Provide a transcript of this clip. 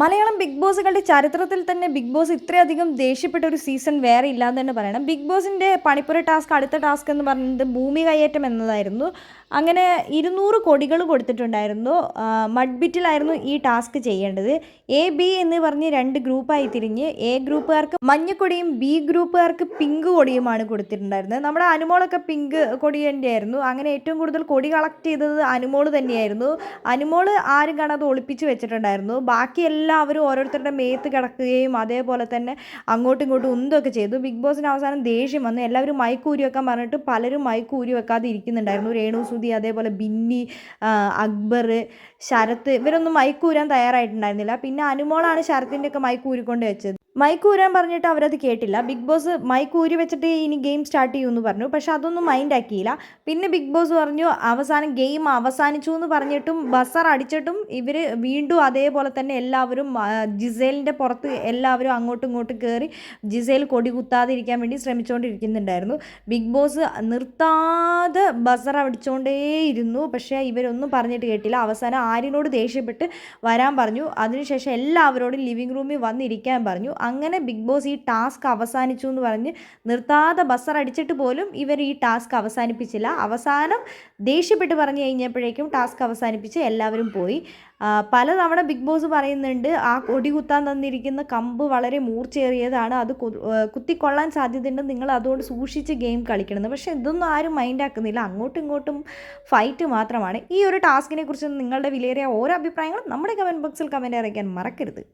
Malayalam big ബോസുകളുടെ ചരിത്രത്തിൽ തന്നെ big boss ഇത്രയധികം ദേഷ്യപ്പെട്ട ഒരു സീസൺ വേറെ ഇല്ലാന്ന് തന്നെ പറയണം. ബിഗ് ബോസിന്റെ പണിപ്പുര ടാസ്ക് അടുത്ത ടാസ്ക് എന്ന് പറയുന്നത് ഭൂമി കയ്യേറ്റം എന്നതായിരുന്നു. അങ്ങനെ ഇരുന്നൂറ് കൊടികൾ കൊടുത്തിട്ടുണ്ടായിരുന്നു. മഡ്ബിറ്റിലായിരുന്നു ഈ ടാസ്ക് ചെയ്യേണ്ടത്. എ ബി എന്ന് പറഞ്ഞ് രണ്ട് ഗ്രൂപ്പായി തിരിഞ്ഞ് എ ഗ്രൂപ്പുകാർക്ക് മഞ്ഞക്കൊടിയും ബി ഗ്രൂപ്പുകാർക്ക് പിങ്ക് കൊടിയുമാണ് കൊടുത്തിട്ടുണ്ടായിരുന്നത്. നമ്മുടെ അനുമോളൊക്കെ പിങ്ക് കൊടി തന്നെയായിരുന്നു. അങ്ങനെ ഏറ്റവും കൂടുതൽ കൊടി കളക്ട് ചെയ്തത് അനുമോൾ തന്നെയായിരുന്നു. അനുമോൾ ആരും കാണാതെ ഒളിപ്പിച്ച് വെച്ചിട്ടുണ്ടായിരുന്നു. ബാക്കി എല്ലാവരും ഓരോരുത്തരുടെ മേത്ത് കിടക്കുകയും അതേപോലെ തന്നെ അങ്ങോട്ടും ഇങ്ങോട്ടും ഉന്തൊക്കെ ചെയ്തു. ബിഗ് ബോസിന് അവസാനം ദേഷ്യം വന്നു. എല്ലാവരും മൈക്കൂരി വെക്കാൻ പറഞ്ഞിട്ട് പലരും മൈക്കൂരി വെക്കാതെ ഇരിക്കുന്നുണ്ടായിരുന്നു. രേണു സുധി അതേപോലെ ബിന്നി അക്ബർ ശരത്ത് ഇവരൊന്നും മൈക്കൂരാൻ തയ്യാറായിട്ടുണ്ടായിരുന്നില്ല. പിന്നെ അനുമോളാണ് ശരത്തിന്റെയൊക്കെ മൈക്കൂരിക്കൊണ്ട് വെച്ചത്. മൈക്ക് ഊരാൻ പറഞ്ഞിട്ട് അവരത് കേട്ടില്ല. ബിഗ് ബോസ് മൈക്ക് ഊരി വെച്ചിട്ട് ഇനി ഗെയിം സ്റ്റാർട്ട് ചെയ്യുമെന്ന് പറഞ്ഞു. പക്ഷെ അതൊന്നും മൈൻഡ് ആക്കിയില്ല പിന്നെ ബിഗ് ബോസ് പറഞ്ഞു അവസാനം ഗെയിം അവസാനിച്ചു എന്ന് പറഞ്ഞിട്ടും ബസർ അടിച്ചിട്ടും ഇവർ വീണ്ടും അതേപോലെ തന്നെ എല്ലാവരും ജിസേലിന്റെ പുറത്ത് എല്ലാവരും അങ്ങോട്ടും ഇങ്ങോട്ടും കയറി ജിസേൽ കൊടി കുത്താതിരിക്കാൻ വേണ്ടി ശ്രമിച്ചുകൊണ്ടിരിക്കുന്നുണ്ടായിരുന്നു ബിഗ് ബോസ് നിർത്താതെ ബസർ അടിച്ചുകൊണ്ടേയിരുന്നു പക്ഷേ ഇവരൊന്നും പറഞ്ഞിട്ട് കേട്ടില്ല. അവസാനം ആര്യനോട് ദേഷ്യപ്പെട്ട് വരാൻ പറഞ്ഞു. അതിനുശേഷം എല്ലാവരോടും ലിവിങ് റൂമിൽ വന്നിരിക്കാൻ പറഞ്ഞു. അങ്ങനെ ബിഗ് ബോസ് ഈ ടാസ്ക് അവസാനിച്ചു എന്ന് പറഞ്ഞ് നിർത്താതെ ബസർ അടിച്ചിട്ട് പോലും ഇവർ ഈ ടാസ്ക് അവസാനിപ്പിച്ചില്ല. അവസാനം ദേഷ്യപ്പെട്ട് പറഞ്ഞു കഴിഞ്ഞപ്പോഴേക്കും ടാസ്ക് അവസാനിപ്പിച്ച് എല്ലാവരും പോയി. പല പലതവണ ബിഗ് ബോസ് പറയുന്നുണ്ട് ആ കൊടി കുത്താൻ തന്നിരിക്കുന്ന കമ്പ് വളരെ മൂർച്ചയേറിയതാണ്. അത് കുത്തിക്കൊള്ളാൻ സാധ്യതയുണ്ട്. നിങ്ങൾ അതുകൊണ്ട് സൂക്ഷിച്ച് ഗെയിം കളിക്കണമെന്ന്. പക്ഷേ ഇതൊന്നും ആരും മൈൻഡാക്കുന്നില്ല അങ്ങോട്ടും ഇങ്ങോട്ടും ഫൈറ്റ് മാത്രമാണ്. ഈ ഒരു ടാസ്കിനെ കുറിച്ച് നിങ്ങളുടെ വിലയേറിയ ഓരോ അഭിപ്രായങ്ങളും നമ്മുടെ കമന്റ് ബോക്സിൽ കമന്റ് അറിയിക്കാൻ മറക്കരുത്.